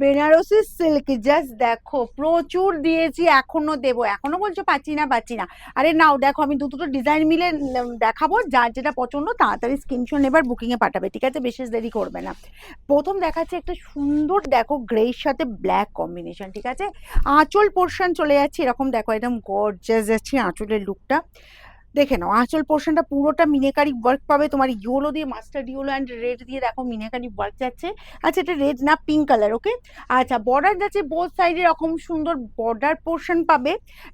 Banarasi silk just দেখো, প্রচুর দিয়েছি, এখনও দেবো। এখনও বলছো পাচ্ছি না পাচ্ছি না। আরে নাও, দেখো, আমি দু দুটো ডিজাইন মিলে দেখাবো, যার যেটা পছন্দ, তাড়াতাড়ি স্ক্রিনশট এবার বুকিং এ পাঠাবে, ঠিক আছে? বেশি দেরি করবে না। প্রথম দেখাচ্ছে একটা সুন্দর, দেখো গ্রের সাথে ব্ল্যাক কম্বিনেশন ঠিক আছে? আঁচল পোর্শন চলে যাচ্ছে, এরকম দেখো, একদম গর্জাস যাচ্ছে আঁচলের লুকটা দেখে নাও, আঁচল পোর্শনটা পুরোটা মিনেকারি ওয়ার্ক পাবে। তোমার ইয়োলো দিয়ে মাস্টার্ড ইয়োলো অ্যান্ড রেড দিয়ে দেখো মিনেকারি ওয়ার্ক যাচ্ছে। আচ্ছা এটা রেড না পিঙ্ক কালার ওকে আচ্ছা বর্ডার যাচ্ছে বোথ সাইডে এরকম সুন্দর বর্ডার পোর্শন পাবে।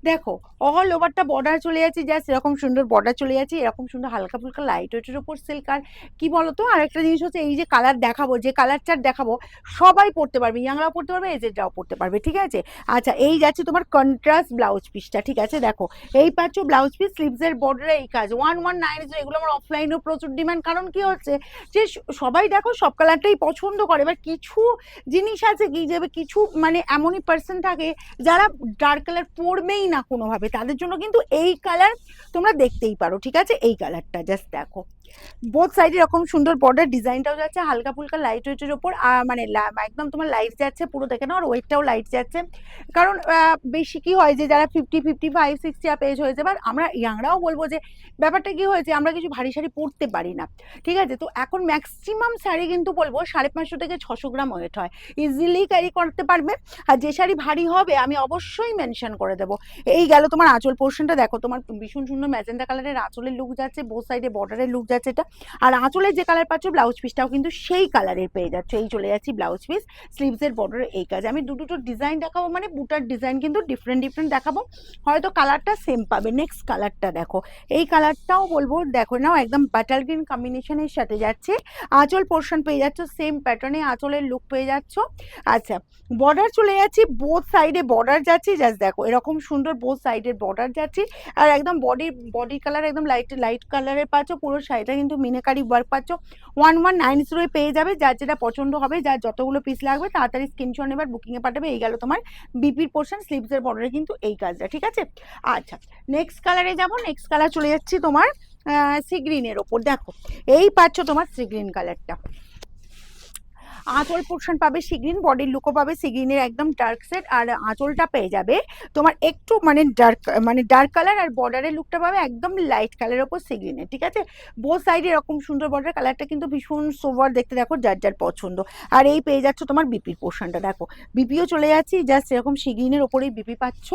দেখো অল ওভারটা বর্ডার চলে যাচ্ছে জাস্ট এরকম সুন্দর বর্ডার চলে যাচ্ছে, এরকম সুন্দর হালকা ফুলকা লাইট ওয়েটের ওপর সিল্ক আর কি বলতো আর একটা জিনিস হচ্ছে এই যে কালার দেখাবো, যে কালার চার্ট দেখাবো, সবাই পড়তে পারবে ইয়াংরাও পড়তে পারবে এজেডরাও পড়তে পারবে, ঠিক আছে? আচ্ছা এই যাচ্ছে তোমার কন্ট্রাস্ট ব্লাউজ পিসটা ঠিক আছে? দেখো, এই পাচ্ছ ব্লাউজ পিস স্লিভসের বর্ডারে এই কাজ। ওয়ান ওয়ান নাইন এগুলো আমার অফলাইনেও প্রচুর ডিমান্ড কারণ কি হচ্ছে যে সবাই দেখো সব কালারটাই পছন্দ করে। এবার কিছু জিনিস আছে কি যে কিছু মানে এমনই পার্সন থাকে যারা ডার্ক কালার পরবেই না কোনোভাবে। তাদের জন্য কিন্তু এই কালার তোমরা দেখতেই পারো, ঠিক আছে? এই কালারটা জাস্ট দেখো। বোথ সাইডে এরকম সুন্দর বর্ডার ডিজাইনটাও যাচ্ছে হালকা ফুলকা লাইট ওয়েটের ওপর মানে একদম তোমার লাইট যাচ্ছে, পুরো দেখে নাও, আর ওয়েটটাও লাইট যাচ্ছে। কারণ বেশি কি হয় যে, যারা fifty fifty five sixty up age হয়েছে বা আমরা ইয়াংরাও বলব যে, ব্যাপারটা কি হয়েছে, আমরা কিছু ভারী শাড়ি পরতে পারি না, ঠিক আছে? তো এখন ম্যাক্সিমাম শাড়ি কিন্তু বলব, সাড়ে পাঁচশো থেকে ছশো গ্রাম ওয়েট হয়। ইজিলি ক্যারি করতে পারবে, আর যে শাড়ি ভারী হবে, আমি অবশ্যই মেনশন করে দেবো। এই গেল তোমার আঁচল পোর্শনটা দেখো তোমার ভীষণ সুন্দর ম্যাজেন্টা কালারের আঁচলের লুক যাচ্ছে বোথ সাইডে বর্ডারের লুক যাচ্ছে এটা। আর আঁচলের যে কালার পাচ্ছ ব্লাউজ পিসটাও কিন্তু সেই কালারের পেয়ে যাচ্ছে। এই চলে যাচ্ছি ব্লাউজ পিস স্লিভসের বর্ডারের এই কাজ। আমি দু দুটো ডিজাইন দেখাবো মানে বুটার ডিজাইন কিন্তু ডিফারেন্ট ডিফারেন্ট দেখাবো। হয়তো কালারটা সেম পাবে। নেক্সট কালারটা দেখো। এই কালারটাও বলব, দেখো নাও, একদম বাটার গ্রিন কম্বিনেশনের সাথে যাচ্ছে। আঁচল পোর্শন পেয়ে যাচ্ছ সেম প্যাটার্নে আঁচলের লুক পেয়ে যাচ্ছ। আচ্ছা বর্ডার চলে যাচ্ছি বোথ সাইডে বর্ডার যাচ্ছি। জাস্ট দেখো, এরকম সুন্দর বোথ সাইডের বর্ডার যাচ্ছি। আর একদম বডি বডি কালার একদম লাইট লাইট কালারের পাচ্ছ, পুরো শাড়িটা কিন্তু মিনাকারি ওয়ার্ক পাচ্ছ। ওয়ান ওয়ান নাইন জিরোয় পেয়ে যাবে, যার যেটা পছন্দ হবে, যার যতগুলো পিস লাগবে, তাড়াতাড়ি স্ক্রিনশট নেবার বুকিংয়ে পাঠাবে, এই গেল তোমার বিপির পোর্শন স্লিপসের বর্ডারে কিন্তু এই কাজটা, ঠিক আছে? আচ্ছা নেক্সট কালারে যাব নেক্সট কালার চলে যাচ্ছি তোমার সি গ্রিনের ওপর। দেখো, এই পাচ্ছ তোমার সি গ্রিন কালারটা আঁচল পোর্শন পাবে সিগ্রিন বডির লুকও পাবে সিগ্রিনের একদম ডার্ক সেট আর আঁচলটা পেয়ে যাবে। তোমার একটু মানে ডার্ক মানে ডার্ক কালার আর বর্ডারের লুকটা পাবে একদম লাইট কালারের ওপর সিগ্রিনের ঠিক আছে? বোথ সাইডে এরকম সুন্দর বর্ডার কালারটা কিন্তু ভীষণ সোভার দেখতে দেখো, যার যার পছন্দ। আর এই পেয়ে যাচ্ছ তোমার বিপির পোর্শনটা দেখো। বিপিও চলে যাচ্ছি জাস্ট এরকম সিগ্রিনের ওপরেই বিপি পাচ্ছ।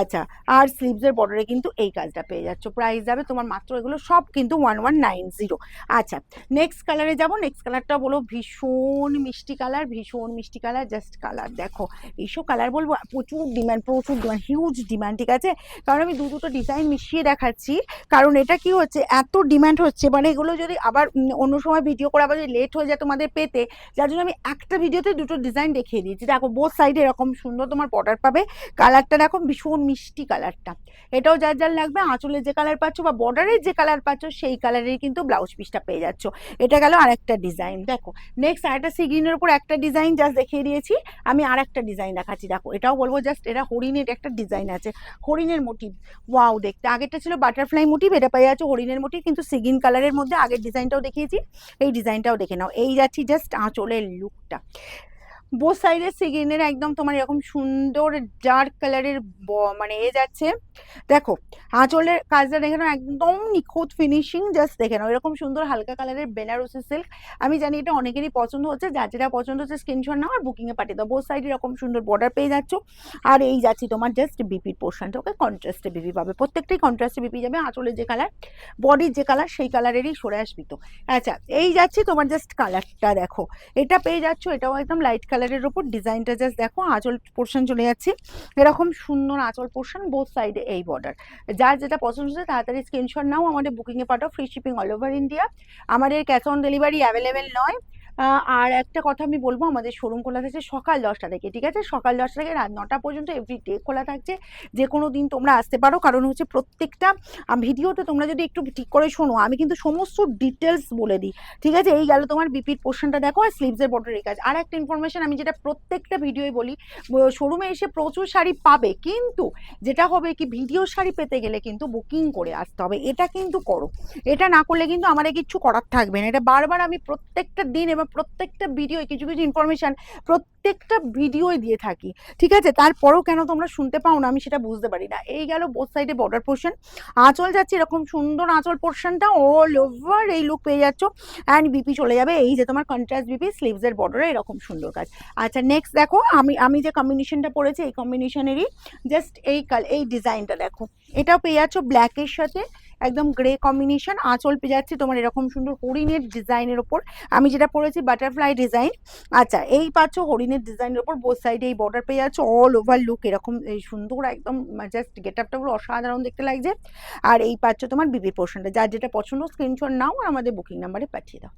আচ্ছা আর স্লিভসের বর্ডারে কিন্তু এই কাজটা পেয়ে যাচ্ছ। প্রাইস যাবে তোমার মাত্র এগুলো সব কিন্তু ওয়ান ওয়ান নাইন জিরো আচ্ছা নেক্সট কালারে যাব নেক্সট কালারটা বলো, ভীষণ মিষ্টি কালার, ভীষণ মিষ্টি কালার জাস্ট কালার দেখো, এইসব কালার বলব, প্রচুর ডিমান্ড প্রচুর ডিমান্ড হিউজ ডিমান্ড ঠিক আছে? কারণ আমি দু দুটো ডিজাইন মিশিয়ে দেখাচ্ছি। কারণ এটা কি হচ্ছে, এত ডিমান্ড হচ্ছে মানে এগুলো যদি আবার অন্য সময় ভিডিও করে যদি লেট হয়ে যায় তোমাদের পেতে, যার জন্য আমি একটা ভিডিওতে দুটো ডিজাইন দেখিয়ে দিয়েছি। দেখো বোথ সাইডে এরকম সুন্দর তোমার বর্ডার পাবে। কালারটা দেখো, ভীষণ মিষ্টি কালারটা এটাও যার যার লাগবে আঁচলের যে কালার পাচ্ছ বা বর্ডারের যে কালার পাচ্ছ, সেই কালারের কিন্তু ব্লাউজ পিসটা পেয়ে যাচ্ছ। এটা গেল আরেকটা ডিজাইন দেখো নেক্সট আরেকটা সি গ্রিনের উপর একটা ডিজাইন জাস্ট দেখিয়ে দিয়েছি, আমি আর একটা ডিজাইন দেখাচ্ছি। দেখো, এটাও বলব জাস্ট এটা হরিণের একটা ডিজাইন আছে। হরিণের মোটিভ ওয়াও দেখতে। আগেরটা ছিল বাটারফ্লাই মোটিভ এটা পাই আছে হরিণের মোটিভ কিন্তু সিগিন কালারের মধ্যে আগের ডিজাইনটাও দেখিয়েছি। এই ডিজাইনটাও দেখে নাও। এই যাচ্ছি জাস্ট আঁচলের লুকটা বোথ সাইডের সিগিনের একদম তোমার এরকম সুন্দর ডার্ক কালারের মানে এ যাচ্ছে। দেখো, আঁচলের কাজটা দেখে নাও, একদম নিখুঁত ফিনিশিং জাস্ট দেখে নাও। এরকম সুন্দর হালকা কালারের বেনারসি সিল্ক আমি জানি এটা অনেকেরই পছন্দ হচ্ছে, যার যেটা পছন্দ হচ্ছে স্ক্রিনশট নাও আর বুকিংয়ে পাঠিয়ে দাও। বোথ সাইডে এরকম সুন্দর বর্ডার পেয়ে যাচ্ছ। আর এই যাচ্ছি তোমার জাস্ট বিপির পোর্শনটা ওকে কন্ট্রাস্টে বিপি পাবে। প্রত্যেকটাই কন্ট্রাস্টে বিপি যাবে, আঁচলের যে কালার বডির যে কালার সেই কালারেরই সরে আসবি তো। আচ্ছা এই যাচ্ছি তোমার জাস্ট কালারটা দেখো। এটা পেয়ে যাচ্ছ, এটাও একদম লাইট কালারের ওপর ডিজাইনটা জাস্ট দেখো, আঁচল পোর্শন চলে যাচ্ছে। এরকম সুন্দর আঁচল পোর্শন বোথ সাইডে এই বর্ডার যার যেটা পছন্দ হচ্ছে তাড়াতাড়ি স্ক্রিনশট নাও, আমাদের বুকিংয়ে পাঠাও free shipping all over India আমাদের ক্যাশ অন ডেলিভারি অ্যাভেলেবেল নয়। আর একটা কথা আমি বলব, আমাদের শোরুম খোলা থাকছে সকাল দশটা থেকে, ঠিক আছে? সকাল দশটা থেকে রাত নটা পর্যন্ত এভরি ডে খোলা থাকছে। যে কোনো দিন তোমরা আসতে পারো, কারণ হচ্ছে প্রত্যেকটা ভিডিওতে তোমরা যদি একটু ঠিক করে শোনো, আমি কিন্তু সমস্ত ডিটেলস বলে দিই, ঠিক আছে? এই গেল তোমার বিপির পোর্শনটা দেখো, আর স্লিভসের বর্ডারের কাজ। আর একটা ইনফরমেশন আমি যেটা প্রত্যেকটা ভিডিওই বলি শোরুমে এসে প্রচুর শাড়ি পাবে, কিন্তু যেটা হবে কি ভিডিও শাড়ি পেতে গেলে কিন্তু বুকিং করে আসতে হবে, এটা কিন্তু করো। এটা না করলে কিন্তু আমার কিচ্ছু করার থাকবে না, এটা বারবার আমি প্রত্যেকটা দিন এবং প্রত্যেকটা ভিডিও কিছু কিছু ইনফরমেশন প্রত্যেকটা ভিডিওই দিয়ে থাকি, ঠিক আছে? তারপরেও কেন তোমরা শুনতে পাও না, আমি সেটা বুঝতে পারি না। এই গেল বোথ সাইডে বর্ডার পোর্শন আঁচল যাচ্ছে এরকম সুন্দর আঁচল পোর্শনটা অল ওভার এই লুক পেয়ে যাচ্ছ। অ্যান্ড বিপি চলে যাবে। এই যে তোমার কন্ট্রাস্ট বিপি স্লিভসের বর্ডারে এরকম সুন্দর কাজ। আচ্ছা নেক্সট দেখো, আমি আমি যে কম্বিনেশনটা পড়েছি, এই কম্বিনেশনেরই জাস্ট এই কাল এই ডিজাইনটা দেখো। এটাও পেয়ে যাচ্ছ ব্ল্যাকের সাথে। একদম গ্রে কম্বিনেশন আঁচল পেয়ে যাচ্ছে তোমার এরকম সুন্দর হরিণের ডিজাইনের ওপর। আমি যেটা পরেছি বাটারফ্লাই ডিজাইন আচ্ছা এই পাচ্ছ হরিণের ডিজাইনের ওপর বোথ সাইডে এই বর্ডার পেয়ে যাচ্ছে অল ওভার লুক এরকম, এই সুন্দর একদম জাস্ট গেট আপটা পুরো অসাধারণ দেখতে লাগছে। আর এই পাচ্ছ তোমার বিবি পোর্শনটা যার যেটা পছন্দ স্ক্রিনশট নাও আর আমাদের বুকিং নাম্বারে পাঠিয়ে দাও।